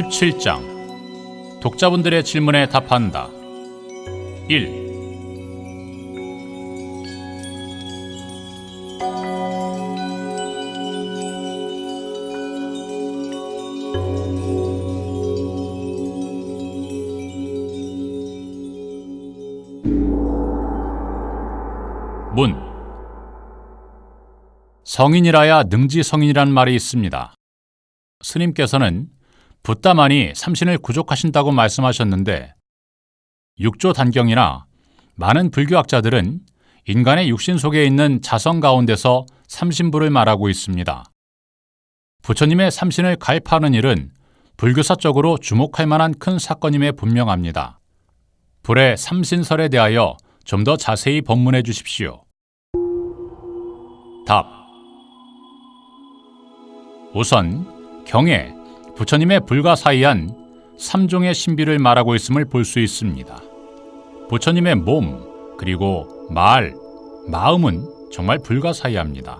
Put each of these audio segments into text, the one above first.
17장 독자분들의 질문에 답한다. 1. 문 성인이라야 능지 성인이란 말이 있습니다. 스님께서는 붓다만이 삼신을 구족하신다고 말씀하셨는데 육조 단경이나 많은 불교학자들은 인간의 육신 속에 있는 자성 가운데서 삼신부를 말하고 있습니다. 부처님의 삼신을 가입하는 일은 불교사적으로 주목할 만한 큰 사건임에 분명합니다. 불의 삼신설에 대하여 좀 더 자세히 법문해 주십시오. 답. 우선 경에 부처님의 불가사의한 삼종의 신비를 말하고 있음을 볼 수 있습니다. 부처님의 몸 그리고 말, 마음은 정말 불가사의합니다.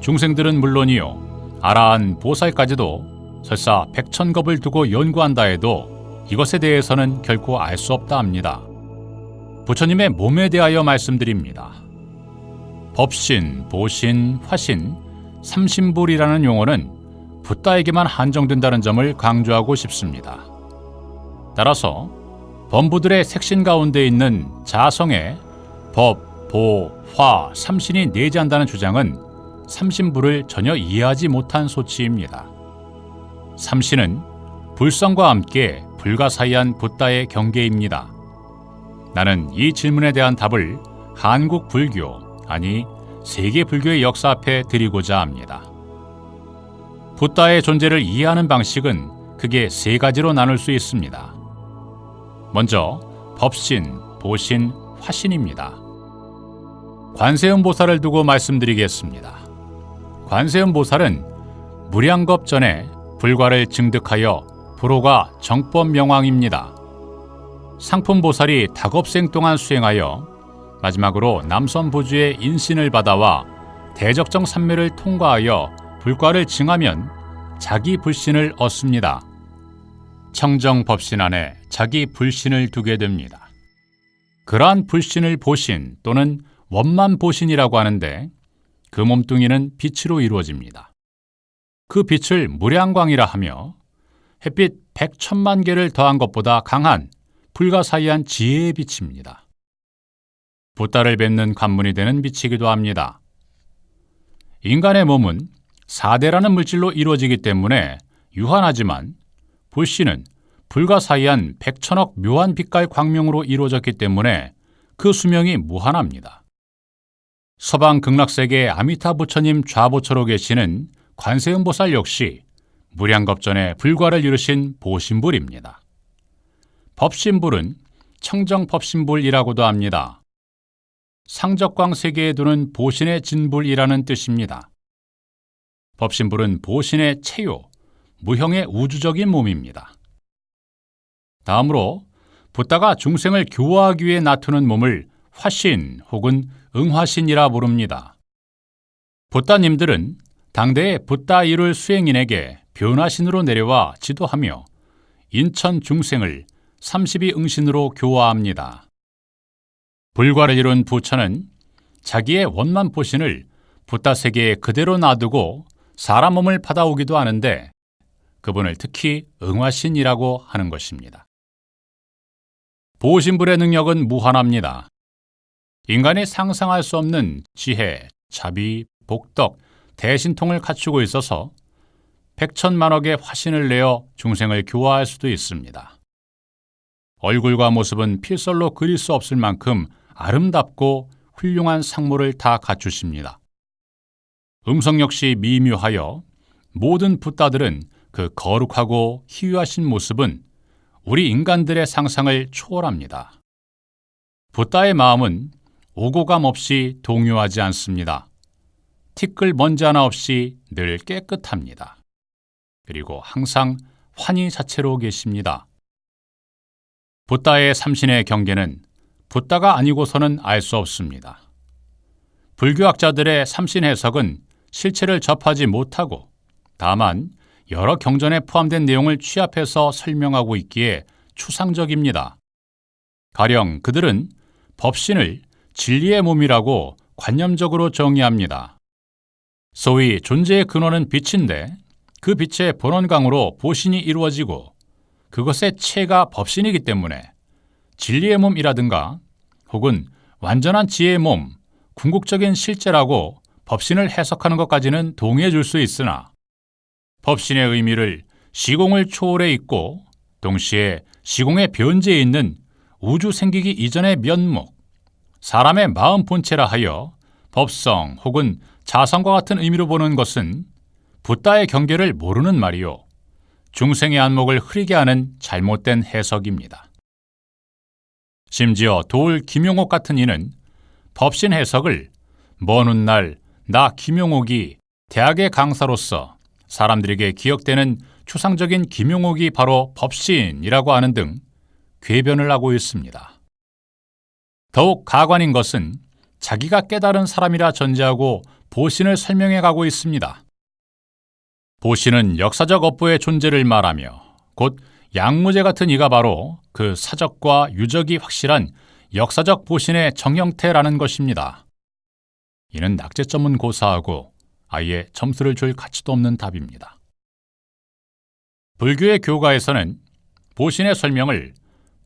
중생들은 물론이요 아라한 보살까지도 설사 백천겁을 두고 연구한다 해도 이것에 대해서는 결코 알 수 없다 합니다. 부처님의 몸에 대하여 말씀드립니다. 법신, 보신, 화신, 삼신불이라는 용어는 붓다에게만 한정된다는 점을 강조하고 싶습니다. 따라서 범부들의 색신 가운데 있는 자성에 법, 보, 화, 삼신이 내재한다는 주장은 삼신불을 전혀 이해하지 못한 소치입니다. 삼신은 불성과 함께 불가사의한 붓다의 경계입니다. 나는 이 질문에 대한 답을 한국 불교, 아니 세계 불교의 역사 앞에 드리고자 합니다. 붓다의 존재를 이해하는 방식은 크게 세 가지로 나눌 수 있습니다. 먼저 법신, 보신, 화신입니다. 관세음 보살을 두고 말씀드리겠습니다. 관세음 보살은 무량겁 전에 불과를 증득하여 불호가 정법 명왕입니다. 상품 보살이 닭업생 동안 수행하여 마지막으로 남선부주의 인신을 받아와 대적정 산매를 통과하여 불과를 증하면 자기 불신을 얻습니다. 청정 법신 안에 자기 불신을 두게 됩니다. 그러한 불신을 보신 또는 원만 보신이라고 하는데 그 몸뚱이는 빛으로 이루어집니다. 그 빛을 무량광이라 하며 햇빛 백천만 개를 더한 것보다 강한 불가사의한 지혜의 빛입니다. 붓다를 뵙는 관문이 되는 빛이기도 합니다. 인간의 몸은 사대라는 물질로 이루어지기 때문에 유한하지만 불씨는 불가사의한 백천억 묘한 빛깔 광명으로 이루어졌기 때문에 그 수명이 무한합니다. 서방 극락세계 아미타 부처님 좌보처로 계시는 관세음보살 역시 무량겁전에 불과를 이루신 보신불입니다. 법신불은 청정법신불이라고도 합니다. 상적광 세계에 두는 보신의 진불이라는 뜻입니다. 법신불은 보신의 체요, 무형의 우주적인 몸입니다. 다음으로 붓다가 중생을 교화하기 위해 나투는 몸을 화신 혹은 응화신이라 부릅니다. 붓다님들은 당대의 붓다 이룰 수행인에게 변화신으로 내려와 지도하며 인천 중생을 32 응신으로 교화합니다. 불과를 이룬 부처는 자기의 원만 보신을 붓다 세계에 그대로 놔두고 사람 몸을 받아오기도 하는데 그분을 특히 응화신이라고 하는 것입니다. 보신 불의 능력은 무한합니다. 인간이 상상할 수 없는 지혜, 자비, 복덕, 대신통을 갖추고 있어서 백천만억의 화신을 내어 중생을 교화할 수도 있습니다. 얼굴과 모습은 필설로 그릴 수 없을 만큼 아름답고 훌륭한 상모를 다 갖추십니다. 음성 역시 미묘하여 모든 붓다들은 그 거룩하고 희유하신 모습은 우리 인간들의 상상을 초월합니다. 붓다의 마음은 오고감 없이 동요하지 않습니다. 티끌 먼지 하나 없이 늘 깨끗합니다. 그리고 항상 환희 자체로 계십니다. 붓다의 삼신의 경계는 붓다가 아니고서는 알 수 없습니다. 불교학자들의 삼신 해석은 실체를 접하지 못하고 다만 여러 경전에 포함된 내용을 취합해서 설명하고 있기에 추상적입니다. 가령 그들은 법신을 진리의 몸이라고 관념적으로 정의합니다. 소위 존재의 근원은 빛인데 그 빛의 본원강으로 보신이 이루어지고 그것의 체가 법신이기 때문에 진리의 몸이라든가 혹은 완전한 지혜의 몸, 궁극적인 실제라고 법신을 해석하는 것까지는 동의해 줄 수 있으나 법신의 의미를 시공을 초월해 있고 동시에 시공의 변제에 있는 우주 생기기 이전의 면목, 사람의 마음 본체라 하여 법성 혹은 자성과 같은 의미로 보는 것은 붓다의 경계를 모르는 말이요. 중생의 안목을 흐리게 하는 잘못된 해석입니다. 심지어 도울 김용옥 같은 이는 법신 해석을 먼 훗날 나 김용옥이 대학의 강사로서 사람들에게 기억되는 추상적인 김용옥이 바로 법신이라고 하는 등 궤변을 하고 있습니다. 더욱 가관인 것은 자기가 깨달은 사람이라 전제하고 보신을 설명해 가고 있습니다. 보신은 역사적 업보의 존재를 말하며 곧 양무제 같은 이가 바로 그 사적과 유적이 확실한 역사적 보신의 정형태라는 것입니다. 이는 낙제점은 고사하고 아예 점수를 줄 가치도 없는 답입니다. 불교의 교가에서는 보신의 설명을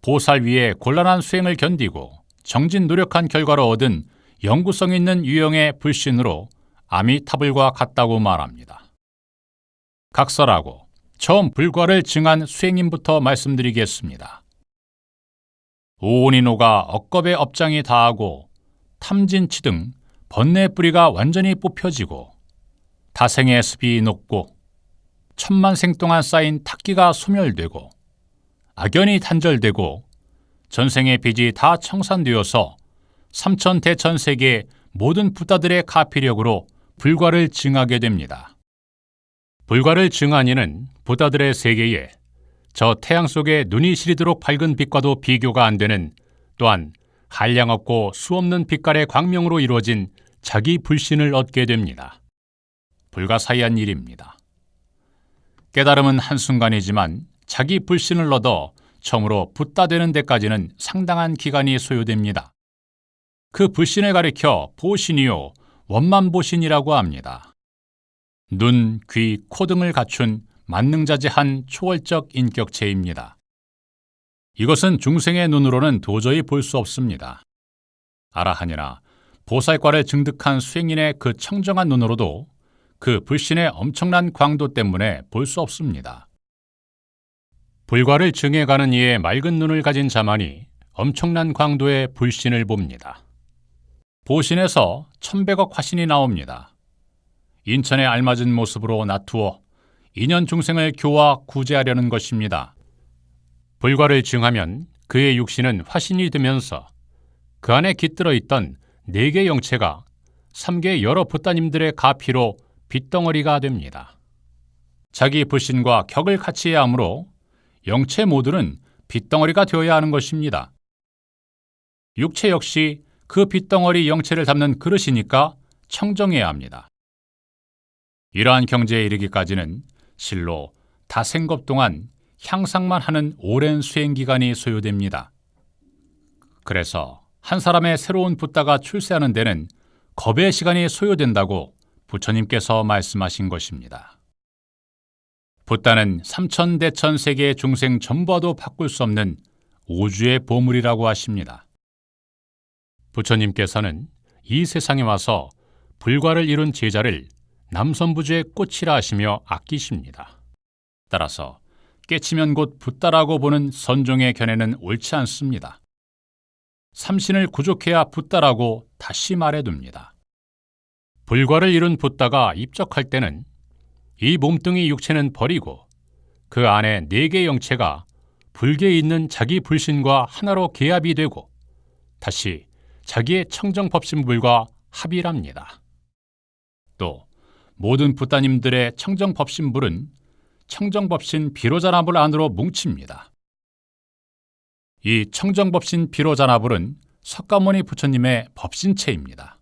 보살 위에 곤란한 수행을 견디고 정진 노력한 결과로 얻은 영구성 있는 유형의 불신으로 아미타불과 같다고 말합니다. 각설하고 처음 불과를 증한 수행인부터 말씀드리겠습니다. 오온이노가 억겁의 업장이 다하고 탐진치 등 번뇌 뿌리가 완전히 뽑혀지고 다생의 습이 높고 천만 생 동안 쌓인 탁기가 소멸되고 악연이 단절되고 전생의 빚이 다 청산되어서 삼천 대천 세계 모든 부다들의 가피력으로 불과를 증하게 됩니다. 불과를 증한 이는 부다들의 세계에 저 태양 속에 눈이 시리도록 밝은 빛과도 비교가 안 되는 또한 한량 없고 수없는 빛깔의 광명으로 이루어진 자기 불신을 얻게 됩니다. 불가사의한 일입니다. 깨달음은 한순간이지만 자기 불신을 얻어 처음으로 붓다 되는 데까지는 상당한 기간이 소요됩니다. 그 불신을 가리켜 보신이요 원만보신이라고 합니다. 눈, 귀, 코 등을 갖춘 만능자재한 초월적 인격체입니다. 이것은 중생의 눈으로는 도저히 볼 수 없습니다. 아라하니나 보살과를 증득한 수행인의 그 청정한 눈으로도 그 불신의 엄청난 광도 때문에 볼 수 없습니다. 불과를 증해가는 이의 맑은 눈을 가진 자만이 엄청난 광도의 불신을 봅니다. 보신에서 천백억 화신이 나옵니다. 인천에 알맞은 모습으로 나투어 인연 중생을 교화 구제하려는 것입니다. 불과를 증하면 그의 육신은 화신이 되면서 그 안에 깃들어 있던 네개 영체가 3개 여러 부따님들의 가피로 빗덩어리가 됩니다. 자기 불신과 격을 같이 해야 하므로 영체 모두는 빗덩어리가 되어야 하는 것입니다. 육체 역시 그 빗덩어리 영체를 담는 그릇이니까 청정해야 합니다. 이러한 경제에 이르기까지는 실로 다생겁 동안 향상만 하는 오랜 수행 기간이 소요됩니다. 그래서 한 사람의 새로운 붓다가 출세하는 데는 겁의 시간이 소요된다고 부처님께서 말씀하신 것입니다. 붓다는 삼천대천 세계의 중생 전부와도 바꿀 수 없는 오주의 보물이라고 하십니다. 부처님께서는 이 세상에 와서 불과를 이룬 제자를 남선부주의 꽃이라 하시며 아끼십니다. 따라서 깨치면 곧 붓다라고 보는 선종의 견해는 옳지 않습니다. 삼신을 구족해야 붓다라고 다시 말해둡니다. 불과를 이룬 붓다가 입적할 때는 이 몸뚱이 육체는 버리고 그 안에 네개 영체가 불계에 있는 자기 불신과 하나로 계합이 되고 다시 자기의 청정법신불과 합일합니다. 또 모든 부따님들의 청정법신불은 청정법신 비로자나불 안으로 뭉칩니다. 이 청정법신 비로자나불은 석가모니 부처님의 법신체입니다.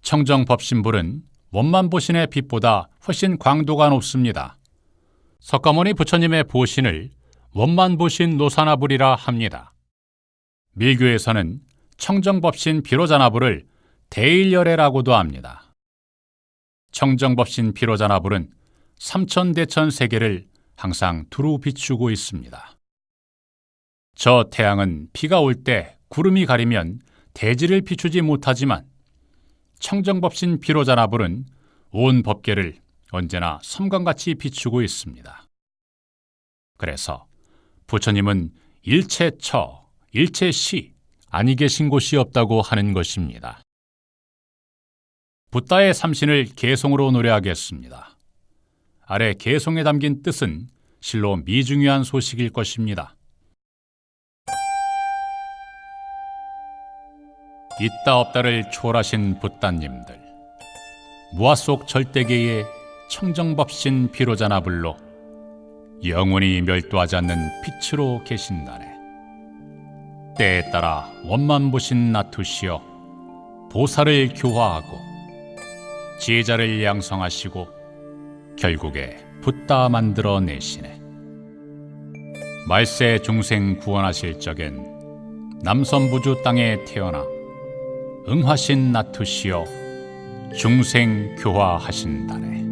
청정법신불은 원만 보신의 빛보다 훨씬 광도가 높습니다. 석가모니 부처님의 보신을 원만 보신 노사나불이라 합니다. 밀교에서는 청정법신 비로자나불을 대일열애라고도 합니다. 청정법신 비로자나불은 삼천대천 세계를 항상 두루 비추고 있습니다. 저 태양은 비가 올 때 구름이 가리면 대지를 비추지 못하지만 청정법신 비로자나불은 온 법계를 언제나 섬광같이 비추고 있습니다. 그래서 부처님은 일체처, 일체시 아니 계신 곳이 없다고 하는 것입니다. 붓다의 삼신을 개송으로 노래하겠습니다. 아래 개송에 담긴 뜻은 실로 미중요한 소식일 것입니다. 있다 없다를 초월하신 붓다님들 무아 속 절대계의 청정법신 비로자나 불로 영원히 멸도하지 않는 빛으로 계신다네. 때에 따라 원만 보신 나투시여 보살을 교화하고 제자를 양성하시고 결국에 붓다 만들어 내시네. 말세 중생 구원하실 적엔 남선부주 땅에 태어나 응하신 나투시여 중생 교화하신다네